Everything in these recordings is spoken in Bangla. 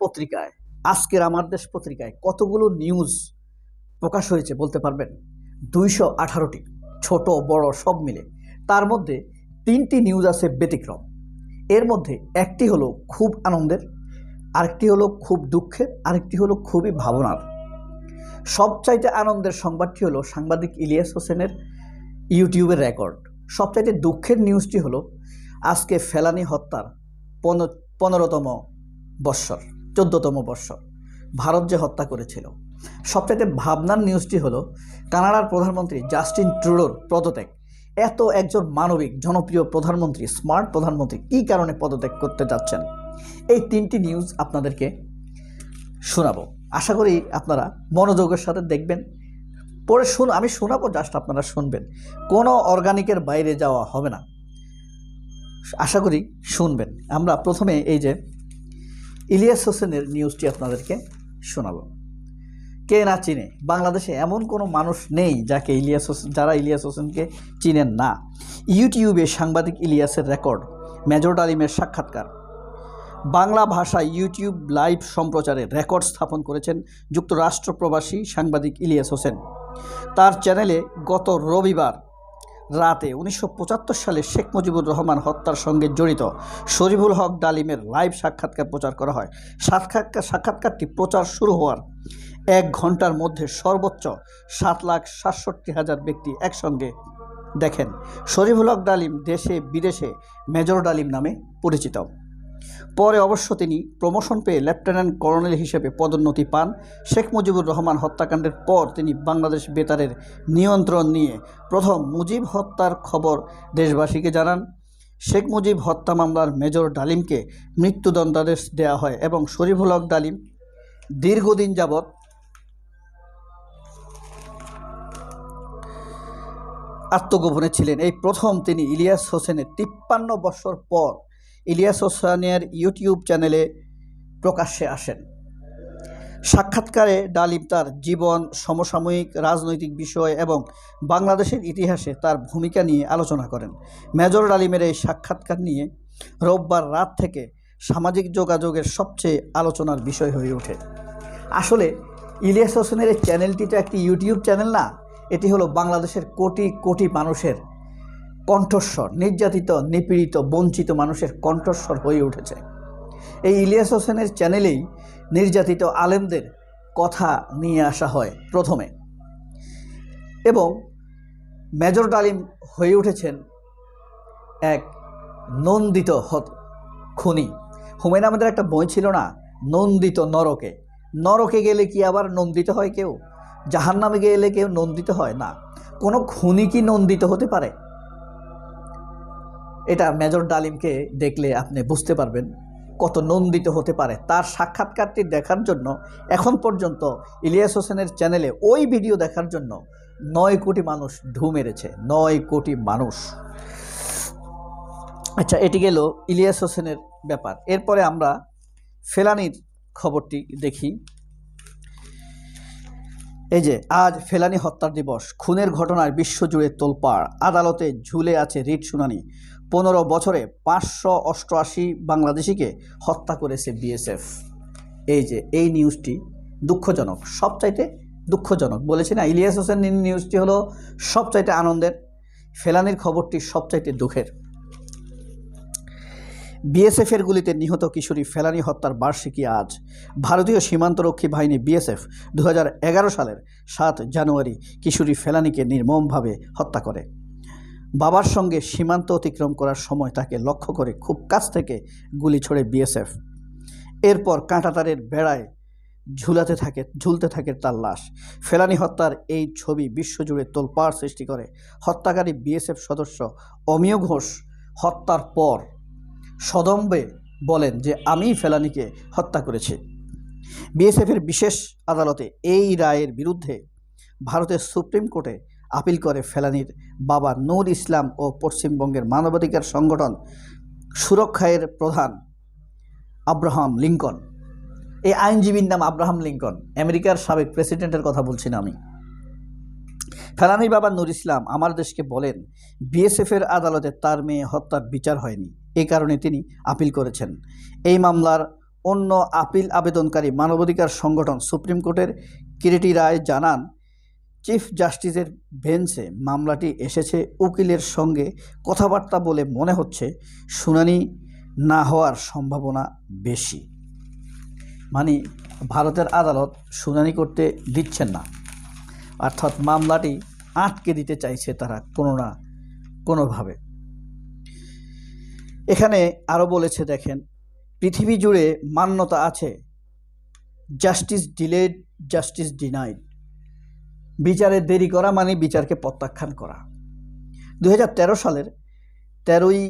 পত্রিকায়, আজকের আমার দেশ পত্রিকায় কতগুলো নিউজ প্রকাশ হয়েছে বলতে পারবেন? দুইশো আঠারোটি, ছোট, বড়, সব মিলে। তার মধ্যে তিনটি নিউজ আছে ব্যতিক্রম। এর মধ্যে একটি হলো খুব আনন্দের, আরেকটি হলো খুব দুঃখের, আরেকটি হলো খুবই ভাবনার। সবচাইতে আনন্দের সংবাদটি হলো সাংবাদিক ইলিয়াস হোসেনের ইউটিউবের রেকর্ড সবচাইতে দুঃখের নিউজটি হলো আজকে ফেলানি হত্যার পন- পনেরোতম বৎসর। চোদ্দতম বর্ষ। ভারত যে হত্যা করেছিল। সবচাইতে ভাবনার নিউজটি হলো, কানাডার প্রধানমন্ত্রী জাস্টিন ট্রুডোর পদত্যাগ। এত একজন মানবিক, জনপ্রিয় প্রধানমন্ত্রী স্মার্ট প্রধানমন্ত্রী কী কারণে পদত্যাগ করতে যাচ্ছেন এই তিনটি নিউজ আপনাদেরকে শোনাবো। আশা করি আপনারা মনোযোগের সাথে দেখবেন। পরে শুন, আমি শোনাবো জাস্ট আপনারা শুনবেন। কোনো অর্গানিকের বাইরে যাওয়া হবে না। আশা করি শুনবেন। আমরা প্রথমে এই যে ইলিয়াস হোসেনের নিউজটি আপনাদেরকে শোনাবো। কে না চিনে? বাংলাদেশে এমন কোনো মানুষ নেই যাকে ইলিয়াস হোসেন যারা ইলিয়াস হোসেনকে চিনেন না। ইউটিউবে সাংবাদিক ইলিয়াসের রেকর্ড, মেজর ডালিমের সাক্ষাৎকার। বাংলা ভাষায় ইউটিউব লাইভ সম্প্রচারে রেকর্ড স্থাপন করেছেন যুক্তরাষ্ট্র প্রবাসী সাংবাদিক ইলিয়াস হোসেন। তার চ্যানেলে গত রবিবার রাতে উনিশশো পঁচাত্তর সালে শেখ মুজিবুর রহমান হত্যার সঙ্গে জড়িত শরীফুল হক ডালিমের লাইভ সাক্ষাৎকার প্রচার করা হয়। সাক্ষাৎকার সাক্ষাৎকারটি প্রচার শুরু হওয়ার এক ঘণ্টার মধ্যে সর্বোচ্চ সাত লাখ সাতষট্টি হাজার ব্যক্তি একসঙ্গে দেখেন। শরীফুল হক ডালিম দেশে বিদেশে মেজর ডালিম নামে পরিচিত। পরে অবশ্য তিনি প্রমোশন পেয়ে লেফটেন্যান্ট কর্নেল হিসেবে পদোন্নতি পান। শেখ মুজিবুর রহমান হত্যাকাণ্ডের পর তিনি বাংলাদেশ বেতারের নিয়ন্ত্রণ নিয়ে প্রথম মুজিব হত্যার খবর দেশবাসীকে জানান। শেখ মুজিব হত্যা মামলার মেজর ডালিমকে মৃত্যুদণ্ডাদেশ দেওয়া হয় এবং শরীফুল হক ডালিম দীর্ঘদিন যাবৎ আত্মগোপনে ছিলেন। এই প্রথম তিনি ইলিয়াস হোসেনের তিপ্পান্ন বছর পর ইলিয়াস হোসেনের ইউটিউব চ্যানেলে প্রকাশ্যে আসেন। সাক্ষাৎকারে ডালিম তার জীবন, সমসাময়িক রাজনৈতিক বিষয় এবং বাংলাদেশের ইতিহাসে তার ভূমিকা নিয়ে আলোচনা করেন। মেজর ডালিমের এই সাক্ষাৎকার নিয়ে রোববার রাত থেকে সামাজিক যোগাযোগের সবচেয়ে আলোচনার বিষয় হয়ে ওঠে। আসলে ইলিয়াস হোসেনের এই চ্যানেলটি তো একটি ইউটিউব চ্যানেল না, এটি হলো বাংলাদেশের কোটি কোটি মানুষের কণ্ঠস্বর, নির্যাতিত, নিপীড়িত, বঞ্চিত মানুষের কণ্ঠস্বর হয়ে উঠেছে। এই ইলিয়াস হোসেনের চ্যানেলেই নির্যাতিত আলেমদের কথা নিয়ে আসা হয় প্রথমে। এবং মেজর ডালিম হয়ে উঠেছেন এক নন্দিত হত খুনি। হুমায়ুন আমাদের একটা বই ছিল না? নন্দিত নরকে। নরকে গেলে কি আবার নন্দিত হয় কেউ? জাহান্নামে গেলে কেউ নন্দিত হয়? না। কোনো খুনি কি নন্দিত হতে পারে? এটা মেজর ডালিমকে দেখলে আপনি বুঝতে পারবেন কত নন্দিত হতে পারে। তার সাক্ষাৎকারটি দেখার জন্য এখন পর্যন্ত ইলিয়াস হোসেনের চ্যানেলে ওই ভিডিও দেখার জন্য নয় কোটি মানুষ ঢু মেরেছে, নয় কোটি মানুষ। আচ্ছা এটি গেল ইলিয়াস হোসেনের ব্যাপার। এরপরে আমরা ফেলানির খবরটি দেখি। এই যে, আজ ফেলানি হত্যার দিবস, খুনের ঘটনায় বিশ্বজুড়ে তোলপাড়, আদালতে ঝুলে আছে রিট শুনানি। পনেরো বছরে পাঁচশো অষ্টআশি বাংলাদেশিকে হত্যা করেছে বিএসএফ। এই যে, এই নিউজটি দুঃখজনক, সবচাইতে দুঃখজনক বলেছি না, ইলিয়াস হোসেন নিউজটি হলো সবচাইতে আনন্দের, ফেলানির খবরটি সবচাইতে দুঃখের। বিএসএফের গুলিতে নিহত কিশোরী ফেলানি হত্যার বার্ষিকী আজ। ভারতীয় সীমান্তরক্ষী বাহিনী বিএসএফ দু হাজার এগারো সালের সাত জানুয়ারি কিশোরী ফেলানিকে নির্মমভাবে হত্যা করে। বাবার সঙ্গে সীমান্ত অতিক্রম করার সময় তাকে লক্ষ্য করে খুব কাছ থেকে গুলি ছোড়ে বিএসএফ। এরপর কাঁটাতারের বেড়ায় ঝুলাতে থাকে, ঝুলতে থাকে তার লাশ। ফেলানি হত্যার এই ছবি বিশ্বজুড়ে তোলপাড় সৃষ্টি করে। হত্যাকারী বিএসএফ সদস্য অমিয় ঘোষ হত্যার পর সদম্বে বলেন যে, আমি ফেলানিকে হত্যা করেছি। বিএসএফের বিশেষ আদালতে এই রায়ের বিরুদ্ধে ভারতের সুপ্রিম কোর্টে আপিল করে ফেলানির বাবা নূর ইসলাম ও পশ্চিমবঙ্গের মানবাধিকার সংগঠন সুরক্ষায়ের প্রধান আব্রাহাম লিঙ্কন। এই আইনজীবীর নাম আব্রাহাম লিঙ্কন। আমেরিকার সাবেক প্রেসিডেন্টের কথা বলছি না আমি। ফেলানির বাবা নুর ইসলাম আমার দেশকে বলেন, বিএসএফের আদালতে তার মেয়ে হত্যার বিচার হয়নি। এই কারণে তিনি আপিল করেছেন। এই মামলার অন্য আপিল আবেদনকারী মানবাধিকার সংগঠন সুপ্রিম কোর্টের কিরিটি রায় জানান চিফ জাস্টিসের বেঞ্চে মামলাটি এসেছে উকিলের সঙ্গে কথাবার্তা বলে মনে হচ্ছে শুনানি না হওয়ার সম্ভাবনা বেশি। মানে ভারতের আদালত শুনানি করতে দিচ্ছেন না। অর্থাৎ মামলাটি আটকে দিতে চাইছে তারা কোনো না কোনোভাবে। এখানে আরও বলেছে, দেখেন, পৃথিবী জুড়ে মান্যতা আছে। Justice delayed, justice denied. বিচারে দেরি করা মানে বিচারকে প্রত্যাখ্যান করা। দু হাজার তেরো সালের তেরোই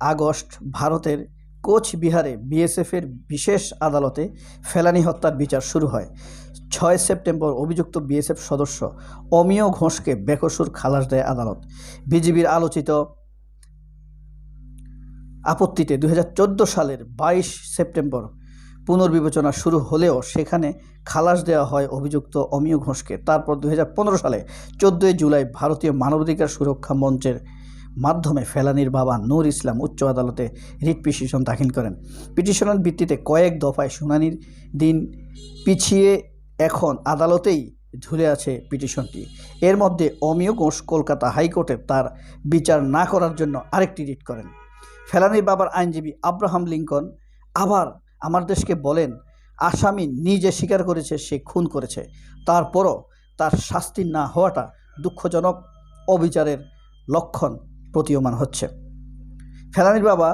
আগস্ট ভারতের কোচবিহারে বিএসএফের বিশেষ আদালতে ফেলানি হত্যার বিচার শুরু হয়। ছয় সেপ্টেম্বর অভিযুক্ত বিএসএফ সদস্য অমিয় ঘোষকে বেকসুর খালাস দেয় আদালত। বিজিবির আলোচিত আপত্তিতে দু হাজার চোদ্দ সালের বাইশ সেপ্টেম্বর পুনর্বিবেচনা শুরু হলেও সেখানে খালাস দেওয়া হয় অভিযুক্ত অমিয় ঘোষকে। তারপর দু হাজার পনেরো সালে চোদ্দোই জুলাই ভারতীয় মানবাধিকার সুরক্ষা মঞ্চের মাধ্যমে ফেলানির বাবা নূর ইসলাম উচ্চ আদালতে রিট পিটিশন দাখিল করেন। পিটিশনের ভিত্তিতে কয়েক দফায় শুনানির দিন পিছিয়ে এখন আদালতেই ঝুলে আছে পিটিশনটি। এর মধ্যে অমিয় ঘোষ কলকাতা হাইকোর্টে তার বিচার না করার জন্য আরেকটি রিট করেন। ফেলানির বাবার আইনজীবী আব্রাহাম লিঙ্কন আবার আমার দেশকে বলেন, আসামি নিজে স্বীকার করেছে, সে খুন করেছে। তারপরও তার শাস্তি না হওয়াটা দুঃখজনক অবিচারের লক্ষণ প্রতীয়মান হচ্ছে। ফেলানির বাবা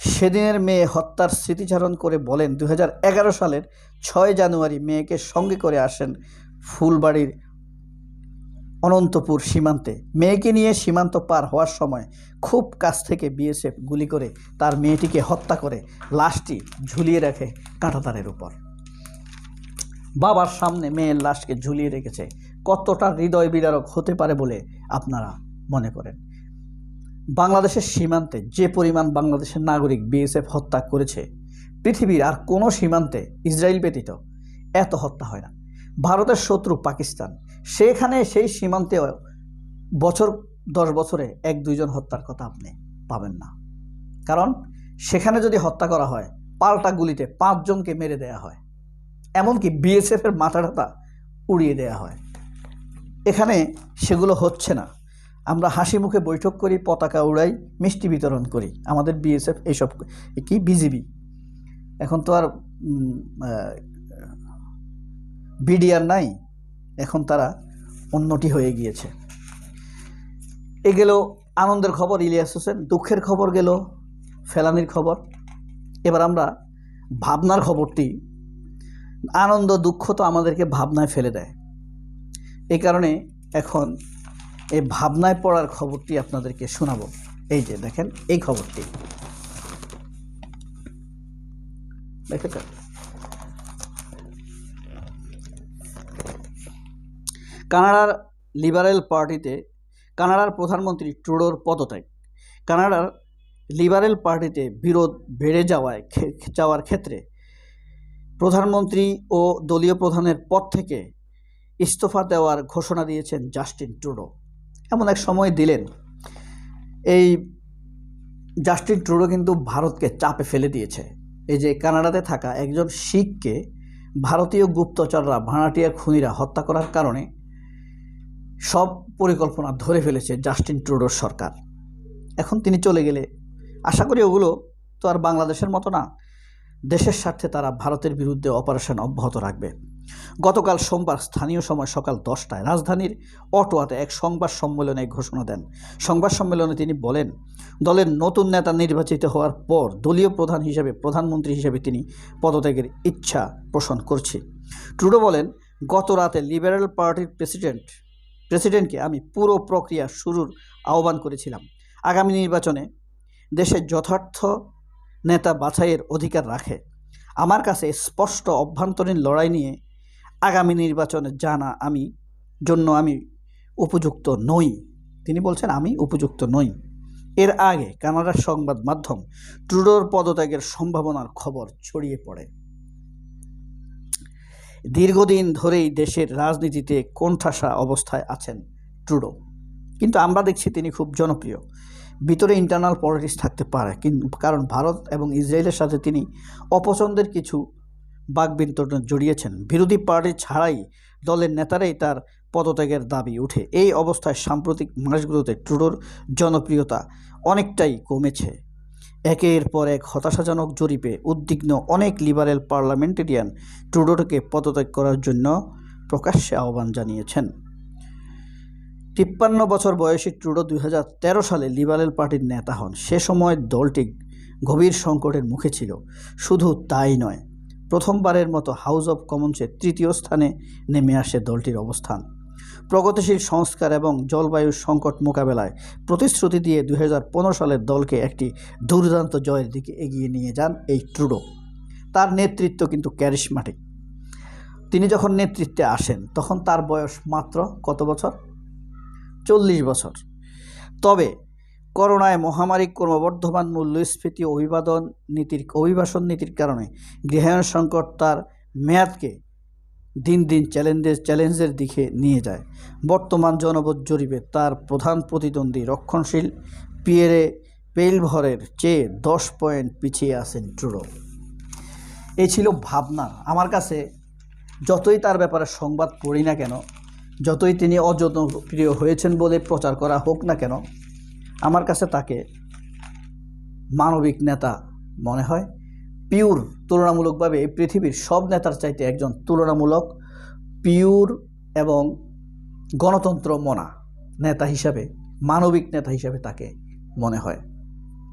সেদিনের মেয়ে হত্যার স্মৃতিচারণ করে বলেন দু হাজার এগারো সালের ছয় জানুয়ারি মেয়েকে সঙ্গে করে আসেন ফুলবাড়ির অনন্তপুর সীমান্তে। মেয়েকে নিয়ে সীমান্ত পার হওয়ার সময় খুব কাছ থেকে বিএসএফ গুলি করে তার মেয়েটিকে হত্যা করে, লাশটি ঝুলিয়ে রাখে কাঁটাতারের উপর। বাবার সামনে মেয়ের লাশকে ঝুলিয়ে রেখেছে। কতটা হৃদয় বিদারক হতে পারে বলে আপনারা মনে করেন? বাংলাদেশের সীমান্তে যে পরিমাণ বাংলাদেশের নাগরিক বিএসএফ হত্যা করেছে, পৃথিবীর আর কোনো সীমান্তে ইসরায়েল ব্যতীত এত হত্যা হয় না। ভারতের শত্রু পাকিস্তান। সেখানে সেই সীমান্তে বছর, দশ বছরে এক, দুইজন হত্যার কথা আপনি পাবেন না। কারণ সেখানে যদি হত্যা করা হয়, পাল্টা গুলিতে পাঁচজনকে মেরে দেয়া হয়, এমনকি বিএসএফের মাথা টাথা উড়িয়ে দেয়া হয়। এখানে সেগুলো হচ্ছে না। আমরা হাসি মুখে বৈঠক করি, পতাকা উড়াই, মিষ্টি বিতরণ করি। আমাদের বিএসএফ এইসব কি? বিজিবি এখন তো আর বিডিআর নাই। এখন তারা উন্নতি হয়ে গিয়েছে। এ গেল আনন্দের খবর, ইলিয়াস হোসেন। দুঃখের খবর গেল, ফেলানির খবর। এবার আমরা ভাবনার খবরটি, আনন্দ, দুঃখ তো আমাদেরকে ভাবনায় ফেলে দেয়। এই কারণে এখন এই ভাবনায় পড়ার খবরটি আপনাদেরকে শোনাব। এই যে দেখেন, এই খবরটি। দেখেছেন কানাডার লিবারেল পার্টিতে কানাডার প্রধানমন্ত্রী ট্রুডোর পদত্যাগ। কানাডার লিবারেল পার্টিতে বিরোধ বেড়ে যাওয়ায় যাওয়ার ক্ষেত্রে প্রধানমন্ত্রী ও দলীয় প্রধানের পদ থেকে ইস্তফা দেওয়ার ঘোষণা দিয়েছেন জাস্টিন ট্রুডো। এমন এক সময় দিলেন। এই জাস্টিন ট্রুডো কিন্তু ভারতকে চাপে ফেলে দিয়েছে। এই যে কানাডাতে থাকা একজন শিখকে ভারতীয় গুপ্তচররা ভাড়াটিয়া খুনিরা হত্যা করার কারণে সব পরিকল্পনা ধরে ফেলেছে জাস্টিন ট্রুডোর সরকার। এখন তিনি চলে গেলে আশা করি ওগুলো তো আর বাংলাদেশের মতো না, দেশের স্বার্থে তারা ভারতের বিরুদ্ধে অপারেশন অব্যাহত রাখবে। গতকাল সোমবার স্থানীয় সময় সকাল দশটায় রাজধানীর অটোয়াতে এক সংবাদ সম্মেলনে ঘোষণা দেন। সংবাদ সম্মেলনে তিনি বলেন, দলের নতুন নেতা নির্বাচিত হওয়ার পর দলীয় প্রধান হিসেবে, প্রধানমন্ত্রী হিসেবে তিনি পদত্যাগের ইচ্ছা পোষণ করছে। ট্রুডো বলেন, গত রাতে লিবারেল পার্টির প্রেসিডেন্ট প্রেসিডেন্টকে আমি পুরো প্রক্রিয়া শুরুর আহ্বান করেছিলাম। আগামী নির্বাচনে দেশের যথার্থ নেতা বাছাইয়ের অধিকার রাখে। আমার কাছে স্পষ্ট অভ্যন্তরীণ লড়াই নিয়ে আগামী নির্বাচনে জানা আমি জন্য আমি উপযুক্ত নই। তিনি বলছেন, আমি উপযুক্ত নই। এর আগে কানাডার সংবাদ মাধ্যম ট্রুডোর পদত্যাগের সম্ভাবনার খবর ছড়িয়ে পড়ে। দীর্ঘদিন ধরেই দেশের রাজনীতিতে কোণঠাসা অবস্থায় আছেন ট্রুডো। কিন্তু আমরা দেখছি তিনি খুব জনপ্রিয়। ভিতরে ইন্টারনাল পলিটিক্স থাকতে পারে কিন্তু কারণ ভারত এবং ইসরায়েলের সাথে তিনি অপছন্দের কিছু বাকবিতণ্ডন জড়িয়েছেন। বিরোধী পার্টি ছাড়াই দলের নেতারাই তার পদত্যাগের দাবি ওঠে এই অবস্থায় সাম্প্রতিক মাসগুলোতে ট্রুডোর জনপ্রিয়তা অনেকটাই কমেছে। একের পর এক হতাশাজনক জরিপে উদ্বিগ্ন অনেক লিবারেল পার্লামেন্টেরিয়ান ট্রুডোকে পদত্যাগ করার জন্য প্রকাশ্যে আহ্বান জানিয়েছেন। তিপ্পান্ন বছর বয়সী ট্রুডো দুই হাজার তেরো সালে লিবারেল পার্টির নেতা হন। সে সময় দলটি গভীর সংকটের মুখে ছিল। শুধু তাই নয়, প্রথমবারের মতো হাউস অব কমন্সের তৃতীয় স্থানে নেমে আসে দলটির অবস্থান। প্রগতিশীল সংস্কার এবং জলবায়ু সংকট মোকাবেলায় প্রতিশ্রুতি দিয়ে দু হাজার পনেরো সালের দলকে একটি দুর্দান্ত জয়ের দিকে এগিয়ে নিয়ে যান এই ট্রুডো। তার নেতৃত্ব কিন্তু ক্যারিশমাটিক। তিনি যখন নেতৃত্বে আসেন, তখন তার বয়স মাত্র কত বছর? চল্লিশ বছর। তবে করোনায় মহামারী ক্রমবর্ধমান মূল্যস্ফীতি অভিবাদন নীতির অভিবাসন নীতির কারণে গৃহায়ণ সংকট তার মেয়াদকে দিন দিন চ্যালেঞ্জের চ্যালেঞ্জের দিকে নিয়ে যায়। বর্তমান জনপদ জরিপে তার প্রধান প্রতিদ্বন্দ্বী রক্ষণশীল পিয়েরে পেলভরের চেয়ে দশ পয়েন্ট পিছিয়ে আছেন ট্রুডো। এই ছিল ভাবনা। আমার কাছে যতই তার ব্যাপারে সংবাদ পড়ি না কেন, যতই তিনি অযত্নপ্রিয় হয়েছেন বলে প্রচার করা হোক না কেন, আমার কাছে তাকে মানবিক নেতা মনে হয় পিওর তুলনামূলকভাবে পৃথিবীর সব নেতার চাইতে একজন তুলনামূলক, পিওর এবং গণতন্ত্র মনা নেতা হিসাবে, মানবিক নেতা হিসাবে তাকে মনে হয়,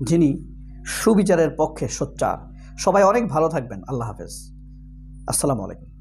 যিনি সুবিচারের পক্ষে সোচ্চার। সবাই অনেক ভালো থাকবেন। আল্লাহ হাফেজ। আসসালামু আলাইকুম।